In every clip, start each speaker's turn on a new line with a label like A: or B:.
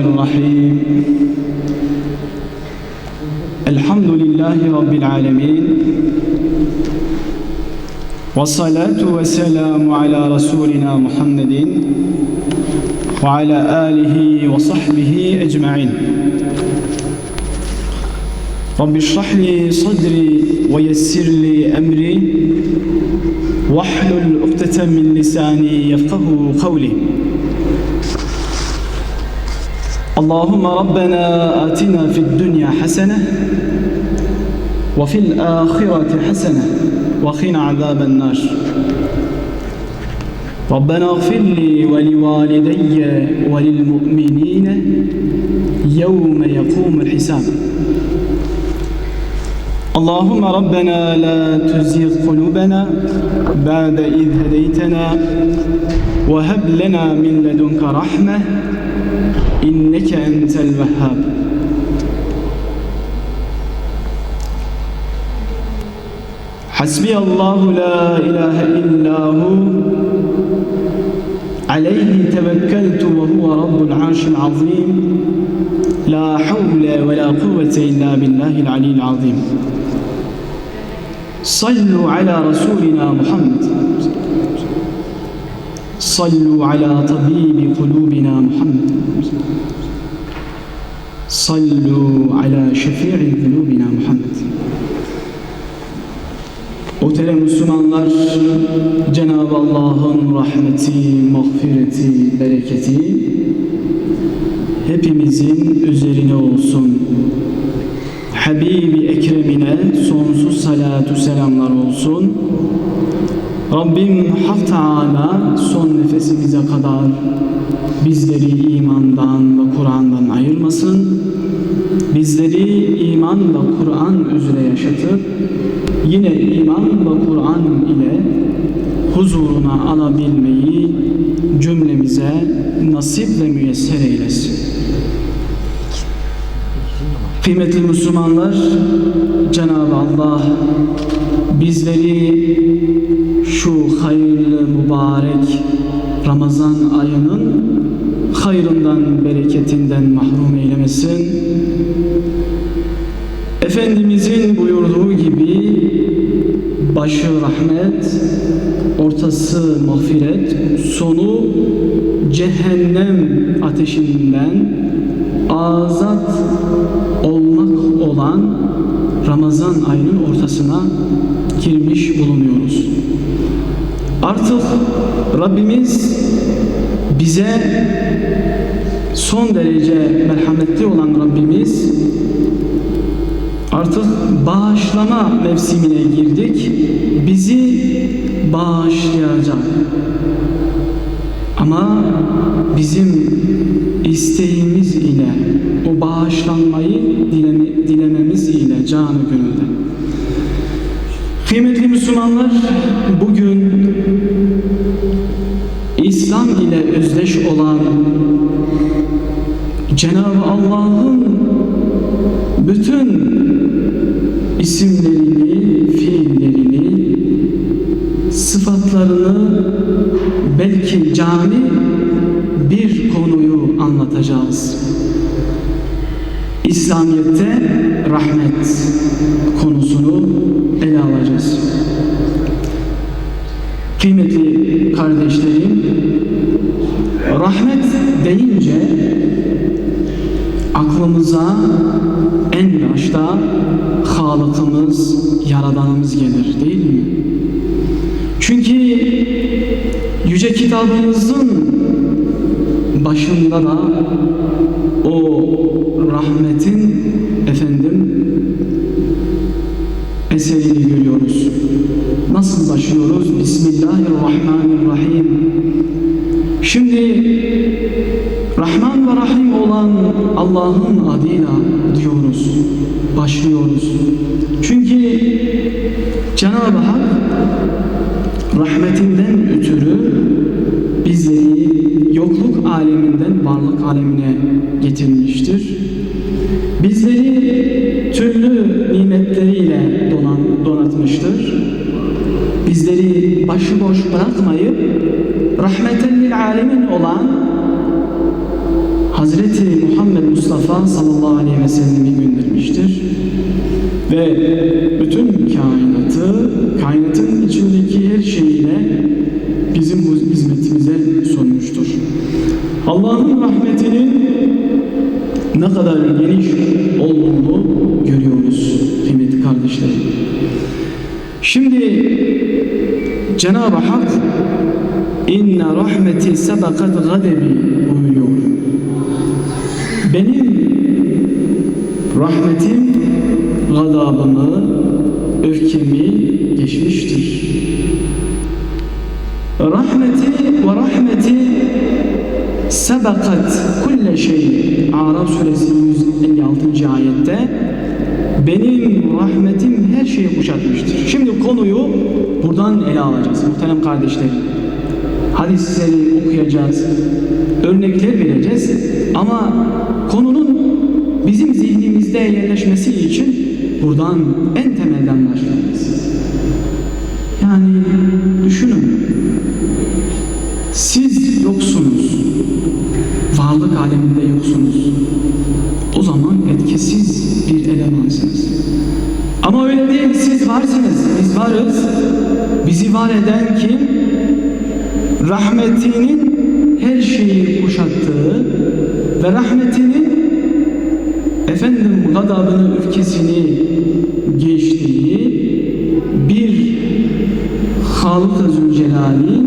A: الرحيم. الحمد لله رب العالمين. والصلاة والسلام على رسولنا محمد وعلى آله وصحبه أجمعين. رب اشرح لي صدري ويسر لي أمري. واحلل عقدة من لساني يفقه قولي. اللهم ربنا آتنا في الدنيا حسنة وفي الآخرة حسنة وقنا عذاب النار. ربنا اغفر لي ولوالدي وللمؤمنين يوم يقوم الحساب. اللهم ربنا لا تزغ قلوبنا بعد إذ هديتنا وهب لنا من لدنك رحمة إنك أنت الوهاب. حسبي الله لا إله إلا هو. عليه توكلت وهو رب العرش العظيم. لا حول ولا قوة إلا بالله العلي العظيم. صلوا على رسولنا محمد. صلوا على طبيب قلوبنا محمد صلوا على شفيع ذنوبنا محمد Muhterem Müslümanlar, Cenab-ı Allah'ın rahmeti, mağfireti, bereketi hepimizin üzerine olsun. Habibi Ekrem'ine sonsuz salatu selamlar olsun. Rabbim Hak Teala son nefesimize kadar bizleri imandan ve Kur'an'dan ayırmasın. Bizleri iman ve Kur'an üzere yaşatıp yine iman ve Kur'an ile huzuruna alabilmeyi cümlemize nasip ve müyesser eylesin. Kıymetli Müslümanlar, Cenab-ı Allah bizleri şu hayırlı mübarek Ramazan ayının hayrından, bereketinden mahrum eylemesin. Efendimizin buyurduğu gibi başı rahmet, ortası mağfiret, sonu cehennem ateşinden azat olmak olan Ramazan ayının ortasına Artık Rabbimiz bize son derece merhametli olan Rabbimiz artık bağışlama mevsimine girdik. Bizi bağışlayacak. Ama bizim isteğimiz ile o bağışlanmayı dileme, dilememiz ile canı gönülden. Kıymetli Müslümanlar bugün olan Cenab-ı Allah'ın bütün isimlerini, fiillerini, sıfatlarını belki cami bir konuyu anlatacağız. İslamiyet'te rahmet konusunu ele alacağız. Kıymetli kardeşlerim, rahmet deyince aklımıza en başta Halık'ımız, Yaradanımız gelir değil mi? Çünkü Yüce kitabımızın başında da o rahmetin efendim eserini görüyoruz. Nasıl başlıyoruz? Bismillahirrahmanirrahim. Şimdi Rahman ve Rahim olan Allah'ın adıyla diyoruz, başlıyoruz. Çünkü Cenab-ı Hak rahmetinden ötürü bizleri yokluk aleminden varlık alemine getirmiştir. Bizleri türlü nimetleriyle donan, donatmıştır. Bizleri başıboş bırakmayıp Mustafa sallallahu aleyhi ve sellem'i göndermiştir. Ve bütün kainatı, kainatın içindeki her şeyiyle bizim bu hizmetimize sunmuştur. Allah'ın rahmetinin ne kadar geniş olduğunu görüyoruz kıymetli kardeşlerim. Şimdi Cenab-ı Hak inne rahmeti sebakat gadebi buyuruyor. Benim rahmetim gadabımı, öfkemi geçmiştir. Rahmeti ve rahmeti sebakat kulle şey. Araf suresi 156. ayette benim rahmetim her şeyi kuşatmıştır. Şimdi konuyu buradan ele alacağız muhterem kardeşlerim. Hadisleri okuyacağız, örnekler vereceğiz ama konunun zihnimizde yerleşmesi için buradan en temelden başlayacağız. Yani düşünün, siz yoksunuz, varlık aleminde yoksunuz. O zaman etkisiz bir elemansınız. Ama öyle değil, siz varsınız, biz varız. Bizi var eden kim? Rahmetinin her şeyi kuşattığı ve rahmetinin efendim gadabını, öfkesini geçtiği bir Halık-ı Zülcelal'in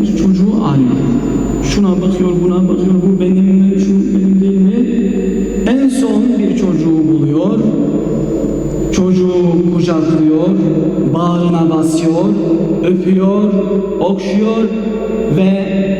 A: bir çocuğu arıyor. Şuna bakıyor, buna bakıyor, bu benim mi, şu benim değil mi? En son bir çocuğu buluyor. Çocuğu kucaklıyor, bağrına basıyor, öpüyor, okşuyor ve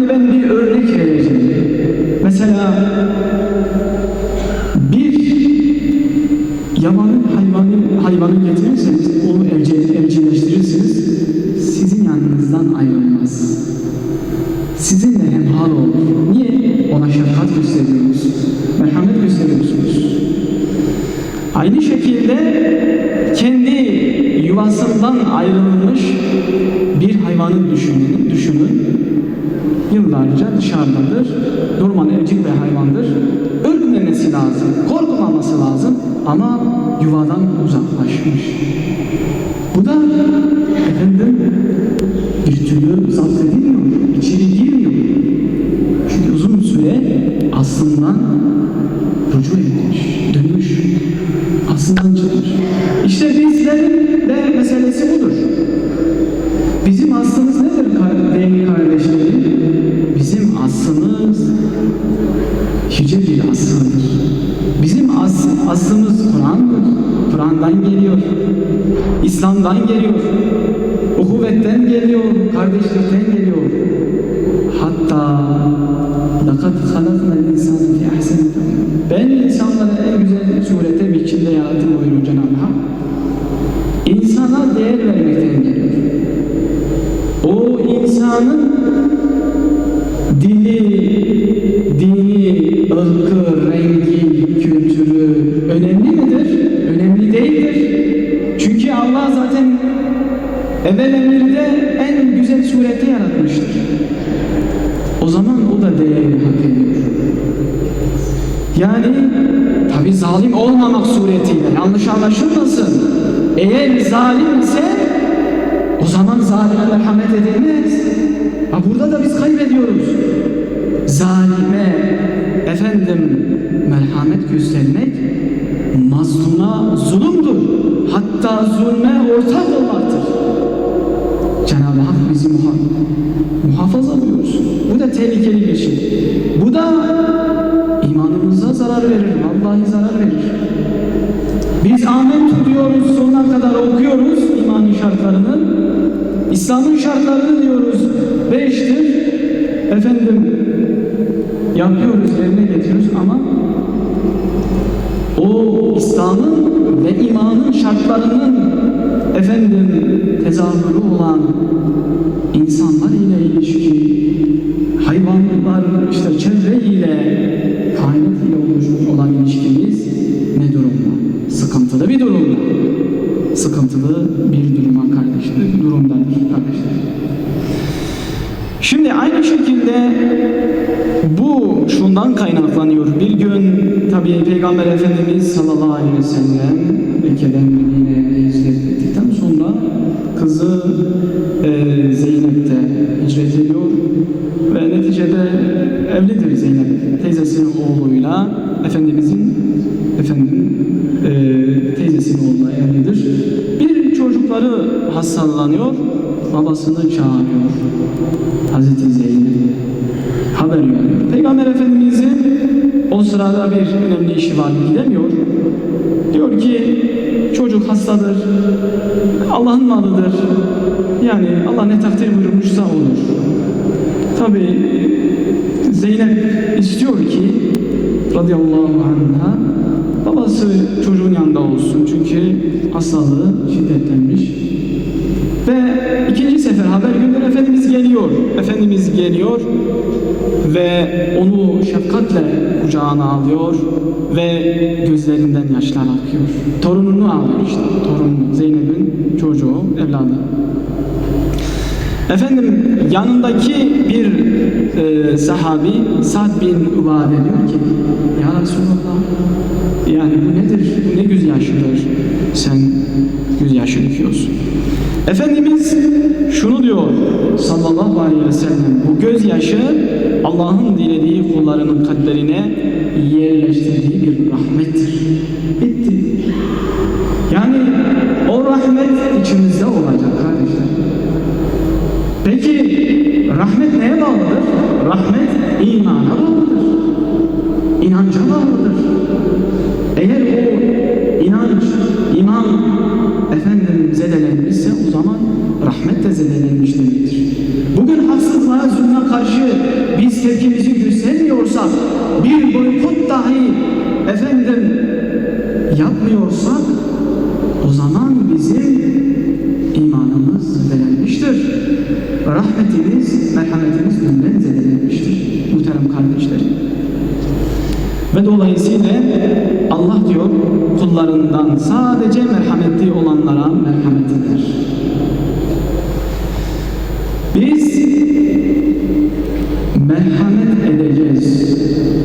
A: hani ben aslından rücu etmiş, dönmüş, aslından çıkmış. En güzel surette yaratmıştır. O zaman o da değeri hak ediyor. Yani tabi zalim olmamak suretiyle yanlış anlaşılmasın. Eğer zalim ise o zaman zalime merhamet edilmez. Ha burada da biz kaybediyoruz. Zalime efendim merhamet göstermek mazluma zulümdür. Hatta zulme ortak olmaktır. Cenab-ı Hak bizi muha muhafaza buyursun. Bu da tehlikeli bir şey. Bu da imanımıza zarar verir. Vallahi zarar verir. Biz amen diyoruz, sonuna kadar okuyoruz imanın şartlarını. İslam'ın şartlarını diyoruz. Beştir. Efendim yapıyoruz, yerine getiriyoruz ama o İslam'ın ve imanın şartlarının efendim tezahürü olan insanlar ile ilişki, hayvanlar, işte çevre ile, kainat ile oluşmuş olan ilişkimiz ne durumda? Sıkıntılı bir durumda. Sıkıntılı bir duruma kardeşler, durumdadır kardeşler. Şimdi aynı şekilde bu şundan kaynaklanıyor. Bir gün tabi Peygamber Efendimiz sallallahu Peygamber Efendimizin o sırada bir önemli işi var gidemiyor. Diyor ki çocuk hastadır. Allah'ın malıdır. Yani Allah ne takdir buyurmuşsa olur. Tabi Zeynep istiyor ki radıyallahu anha babası çocuğun yanında olsun. Çünkü hastalığı şiddetlenmiş. Ve ikinci sefer haber geliyor. Efendimiz geliyor ve onu şefkatle kucağına alıyor ve gözlerinden yaşlar akıyor. Torununu alıyor işte. Torun Zeynep'in çocuğu, evladı. Efendim yanındaki bir e, sahabi Sa'd bin Ubade diyor ki Ya Resulallah yani bu nedir? Bu ne gözyaşıdır? Sen gözyaşı döküyorsun. Efendimiz şunu diyor sallallahu aleyhi ve sellem bu gözyaşı Allah'ın dilediği kullarının kalplerine yerleştirdiği bir rahmettir. Bitti. Yani o rahmet içimizde olacak kardeşler. Peki rahmet neye bağlıdır? Rahmet zedelenmiş demektir. Bugün haksızlığa, zulme karşı biz tepkimizi göstermiyorsak, bir boykot dahi efendim yapmıyorsak o zaman bizim imanımız zedelenmiştir. Rahmetimiz, merhametimiz dünden zedelenmiştir. Muhterem kardeşlerim. Ve dolayısıyla Allah diyor kullarından sadece merhametli olanlara merhamet eder. Biz merhamet edeceğiz.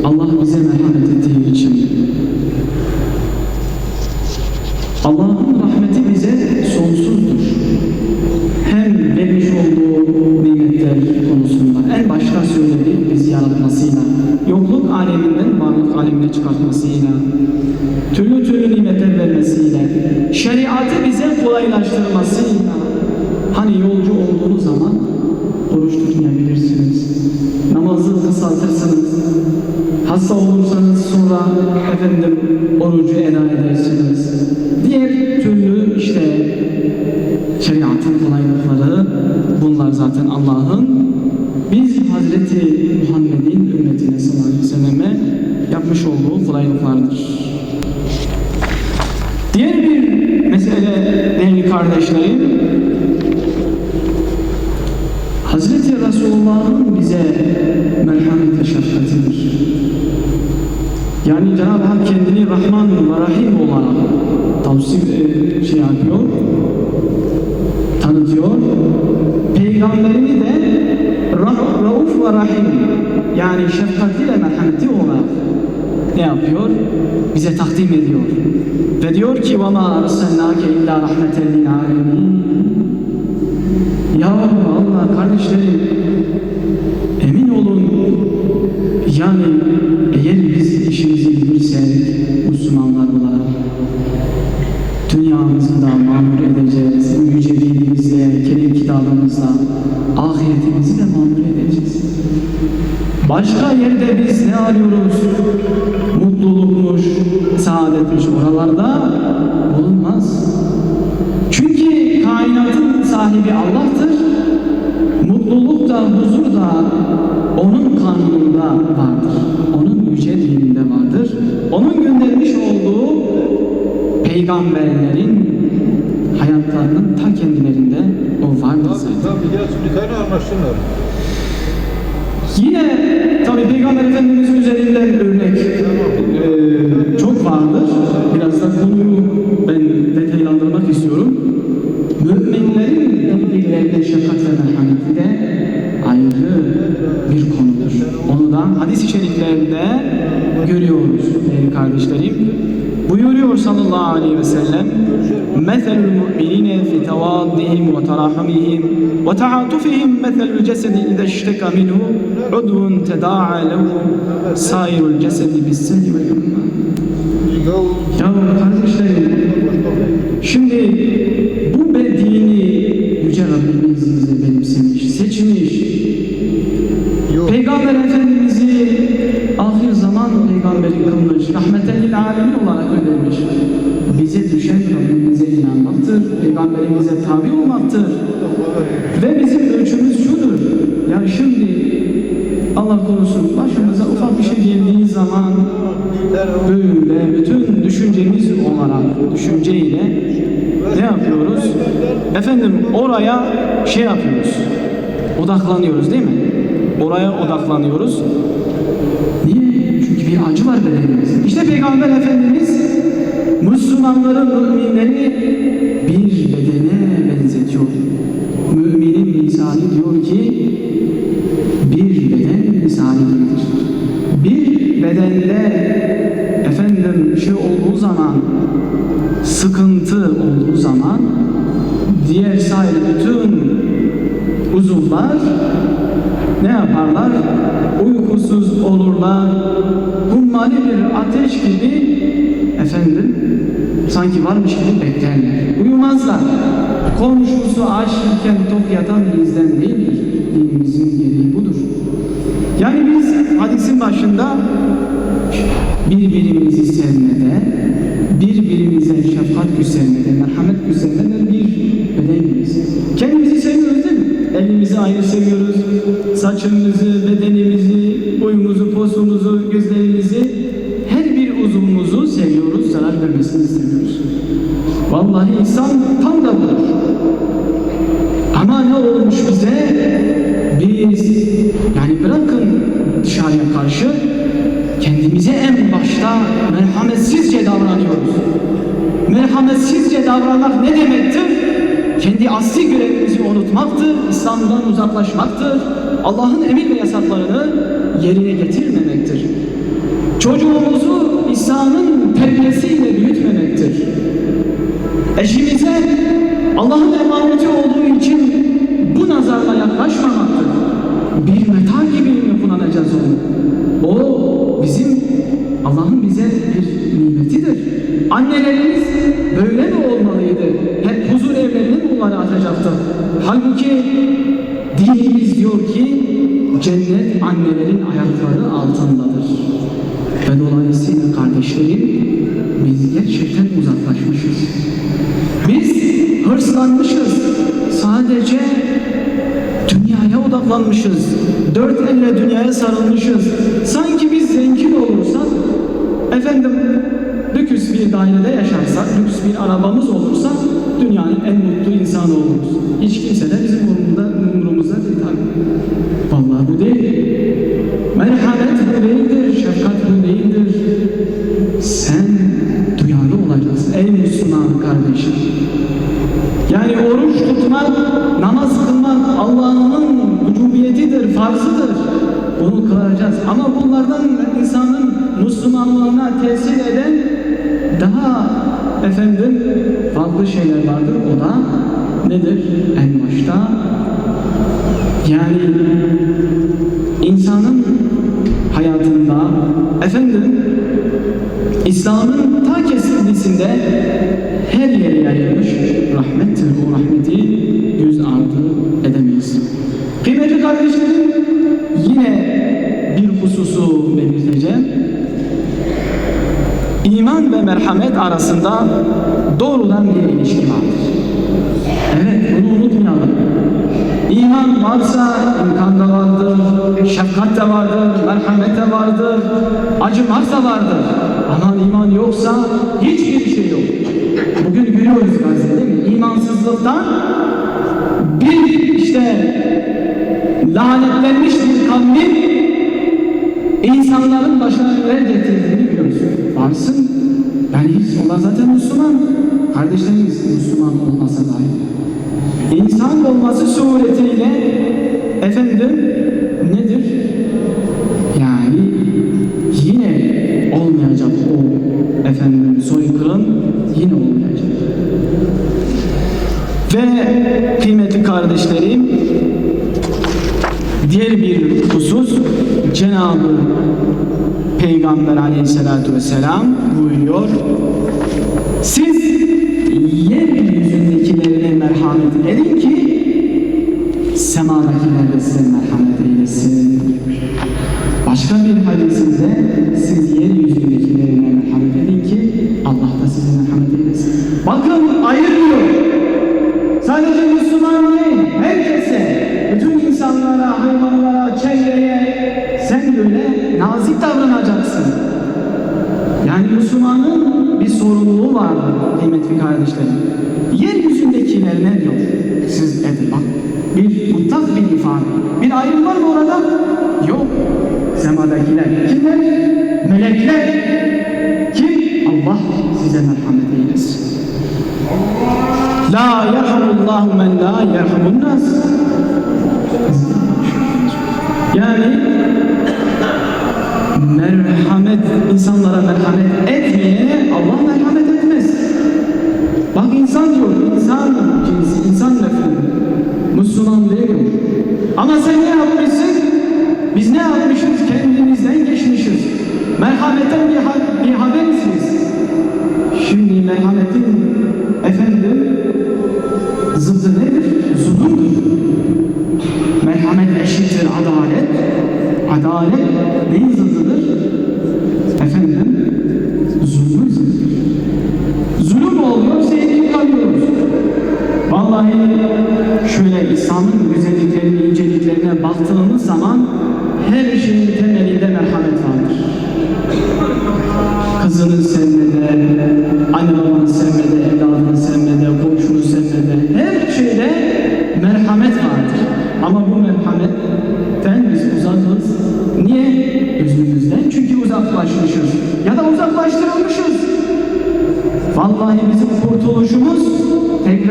A: Allah bize merhamet ettiği için. türlü türlü nimetler vermesiyle, şeriatı bize kolaylaştırmasıyla, hani yolcu olduğunuz zaman oruç tutmayabilirsiniz, namazı kısaltırsınız, hasta olursanız sonra efendim orucu eda edersiniz. Diğer türlü işte şeriatın kolaylıkları bunlar zaten Allah'ın biz Hazreti Muhammed'in ümmetine sallallahu aleyhi ve selleme kolaylıklardır. Diğer bir mesele değerli kardeşlerim Hazreti Resulullah'ın bize merhamet ve şefkatidir. Yani Cenab-ı Hak kendini Rahman ve Rahim olarak tavsiye şey yapıyor, tanıtıyor. Peygamberini de Ra- Rauf ve Rahim yani şefkatli ve merhameti olarak ne yapıyor? Bize takdim ediyor. Ve diyor ki وَمَا أَرْسَلْنَاكَ اِلَّا رَحْمَةً لِلْعَالَمِينَ Ya Allah kardeşlerim emin olun yani eğer biz işimizi bilirsek Müslümanlar olarak dünyamızı da mamur edeceğiz. Bu yüce dinimizle, kerim kitabımızla ahiretimizi de mamur edeceğiz. Başka yerde biz ne arıyoruz? Mutlulukmuş, saadetmiş oralarda bulunmaz. Çünkü kainatın sahibi Allah'tır. Mutluluk da, huzur da onun kanununda vardır. Onun yüce dininde vardır. Onun göndermiş olduğu peygamberlerin hayatlarının ta kendilerinde o vardır zaten.
B: tabii.
A: Yine tabi Peygamber Efendimiz üzerinden örnek eee, çok vardır. Biraz da konuyu ben detaylandırmak istiyorum. Müminlerin birbirlerine şefkat ve merhameti de ayrı bir konudur. Onu da hadis-i şeriflerde görüyoruz değerli kardeşlerim. Buyuruyor sallallahu aleyhi ve sellem مَثَلُ الْمُؤْمِنِينَ فِي تَوَادِّهِمْ وَتَرَحُمِهِمْ وَتَعَاطُفِهِم مَثَلُ الْجَسَدِ إِذَا اشْتَكَى مِنْهُ عُضْوٌ تَدَاعَى لَهُ سَائِرُ الْجَسَدِ بِالسَّهْرِ وَالْحُمَّى
B: Ya
A: Ya kardeşlerim Şimdi olmaktır. Ve bizim ölçümüz şudur. Ya şimdi Allah korusun başımıza ufak bir şey geldiği zaman böyle bütün düşüncemiz olarak düşünceyle ne yapıyoruz? Efendim oraya şey yapıyoruz. Odaklanıyoruz değil mi? Oraya odaklanıyoruz. Niye? Çünkü bir acı var bedenimizde. İşte Peygamber Efendimiz Müslümanların, müminleri bir bedene gibi efendim sanki varmış gibi beklerler. Uyumazlar. Komşusu açken tok yatan bizden değildir. Dinimizin gereği budur. Yani biz hadisin başında birbirimizi sevmede, birbirimize şefkat göstermede, merhamet göstermede bir bedeniz. Kendimizi seviyoruz değil mi? Elimizi ayrı seviyoruz. Saçımızı, bedenimizi, boyumuzu, postumuzu, gözlerimizi, her bir uzuvumuzu seviyoruz, zarar vermesini istemiyoruz. Vallahi insan tam da budur. Ama ne olmuş bize? Biz yani bırakın dışarıya karşı kendimize en başta merhametsizce davranıyoruz. Merhametsizce davranmak ne demektir? Kendi asli görevimizi unutmaktır, İslam'dan uzaklaşmaktır, Allah'ın emir ve yasaklarını yerine getirmemektir. Çocuğumuzu İslam'ın terbiyesiyle büyütmemektir. Eşimize Allah'ın emaneti olduğu için bu nazarla yaklaşmamaktır. Bir meta gibi mi kullanacağız onu? O bizim Allah'ın bize bir Annelerimiz böyle mi olmalıydı? Hep huzur evlerine mi onları atacaktı? Halbuki dinimiz diyor ki cennet annelerin ayakları altındadır. Kardeşlerim biz gerçekten uzaklaşmışız. Biz hırslanmışız. Sadece dünyaya odaklanmışız. Dört elle dünyaya sarılmışız. Sanki biz zengin olursak, efendim lüks bir dairede yaşarsak, lüks bir arabamız olursa dünyanın en mutlu insanı oluruz. Hiç kimse de bizim umurumuzda, umurumuzda değil tabii. Vallahi bu değil. Merhamet bu değildir, şefkat bu değildir. Sen duyarlı olacaksın ey Müslüman kardeşim. Yani oruç tutmak, namaz kılmak Allah'ın vücubiyetidir, farzıdır. Bunu kılacağız. Ama bunlardan insanın Müslümanlığına tesir eden daha efendim farklı şeyler vardır. O da nedir? En başta yani insanın hayatında efendim İslam'ın ta kesintisinde her yere yayılmış rahmettir. O rahmeti göz ardı edemeyiz. Kıymetli kardeşlerim yine bir hususu belirteceğim. İman ve merhamet arasında doğrudan bir ilişki vardır. Evet bunu unutmayalım. İman varsa imkan da vardır, şefkat de vardır, merhamet de vardır, acımak da vardır. Ama iman yoksa hiçbir şey yok. Bugün görüyoruz Gazze'de değil mi? İmansızlıktan bir işte lanetlenmiş bir kavmin insanların başına neler getirdiğini biliyoruz. Varsın. Yani hiç onlar zaten Müslüman. Kardeşlerimiz Müslüman olmasa dahi. İnsan olması suretiyle efendim nedir? Yani yine olmayacak o efendim soykırım yine olmayacak. Ve kıymetli kardeşlerim diğer bir husus Cenab-ı Peygamber aleyhissalatü vesselam buyuruyor. Siz yeryüzündekilerine merhamet edin ki semadakiler de size merhamet eylesin. Başka bir hadisinde siz yeryüzündekilerine merhamet edin ki Allah da size merhamet eylesin. Bakın ayırmıyor. Sadece Müslüman değil, herkese, bütün insanlara, hayvanlara, çevreye sen böyle nazik davranacaksın. Yani Müslümanın bir sorumluluğu vardır kıymetli kardeşlerim. Yeryüzündekiler ne diyor? Siz edin bak. Bir mutlak bir ifade. Bir ayrım var mı orada? Yok. Semadakiler. Kimler? Melekler. Kim? Allah size merhamet eylesin. La yerhamullahu men la yerhamun nas. Yani merhamet, insanlara merhamet etmeye Allah merhamet etmez. Bak insan diyor, insan cinsi, insan nefri. Müslüman değil? Ama sen ne yapmışsın? Biz ne yapmışız? Kendimizden geçmişiz. Merhametten bir, ha- bir habersiz. Şimdi merhametin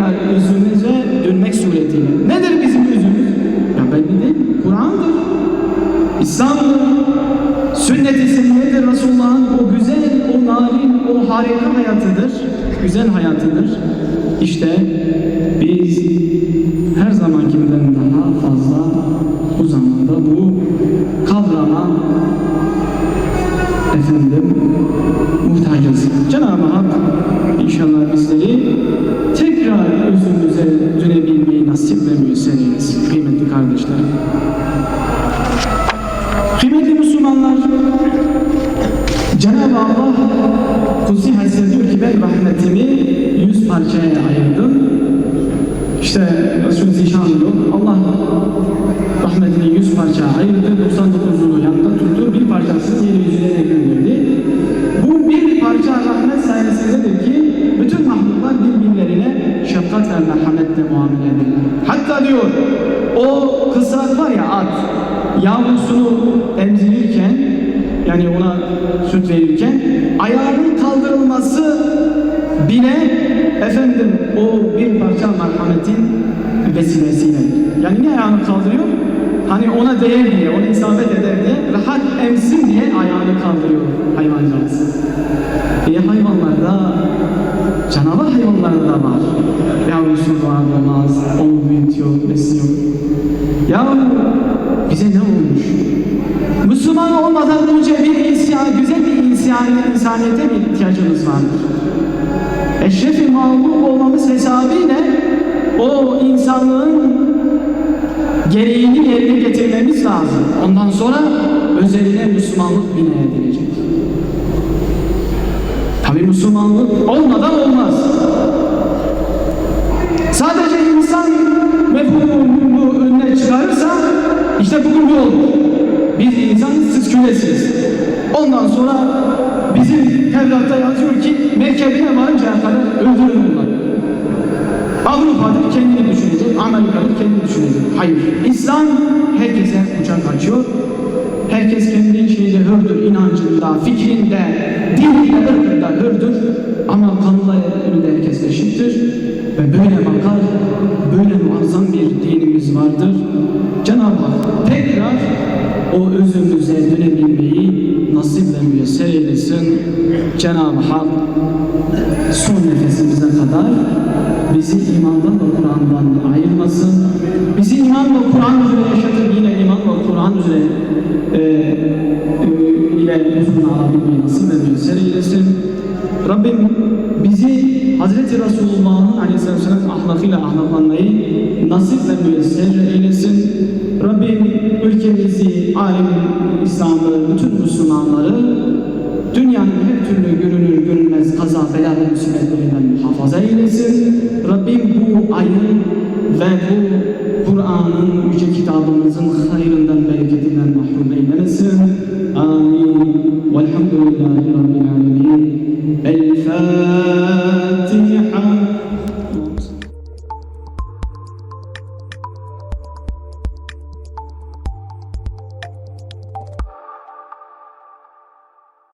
A: tekrar özümüze dönmek suretiyle. Nedir bizim özümüz? Ya belli değil. Kur'an'dır. İslam'dır. Sünnet-i seniyyedir Resulullah'ın o güzel, o narin, o harika hayatıdır. Güzel hayatıdır. İşte merhametle muamele ederler. Hatta diyor o kısrak var ya at yavrusunu emzirirken yani ona süt verirken ayağının kaldırılması bile efendim o bir parça merhametin vesilesiyle. Yani niye ayağını kaldırıyor? Hani ona değer diye, ona isabet eder diye, rahat emsin diye ayağını kaldırıyor hayvancağız. E hayvanlarda, canavar hayvanlarda da var. Yavrusu doğar doğmaz, onu büyütüyor, besliyor. Ya bize ne olmuş? Müslüman olmadan önce bir insan, güzel bir insan, insaniyete bir ihtiyacımız vardır. Eşref-i mağlup olmamız hesabıyla o insanlığın gereğini yerine getirmemiz lazım. Ondan sonra özeline Müslümanlık bina edilecek. Müslümanlık olmadan olmaz. Sadece insan mefhumunu önüne çıkarırsa işte bugün bu olur. Biz insanız, siz kölesiniz. Ondan sonra bizim Tevrat'ta yazıyor ki merkebine varıncaya kadar öldürün bunları. Avrupa'dır kendini düşünecek, Amerika'dır kendini düşünecek. Hayır, İslam herkese kucak açıyor. Herkes kendi şeyinde hürdür, inancında, fikrinde, dininde, ırkında hürdür. Ama kanunlar önünde herkes eşittir. Ve böyle bakar, böyle muazzam bir dinimiz vardır. Cenab-ı Hak tekrar o özümüze dönebilmeyi nasip ve müyesser eylesin. Cenab-ı Hak son nefesimize kadar bizi imandan ve Kur'an'dan ayırmasın. Bizi iman ve Kur'an üzere yaşatır. İle uzun alabilmeyi nasip ve eylesin. Rabbim bizi Hazreti Resulullah'ın aleyhisselam ahlakıyla ahlaklanmayı nasip ve müyesser eylesin.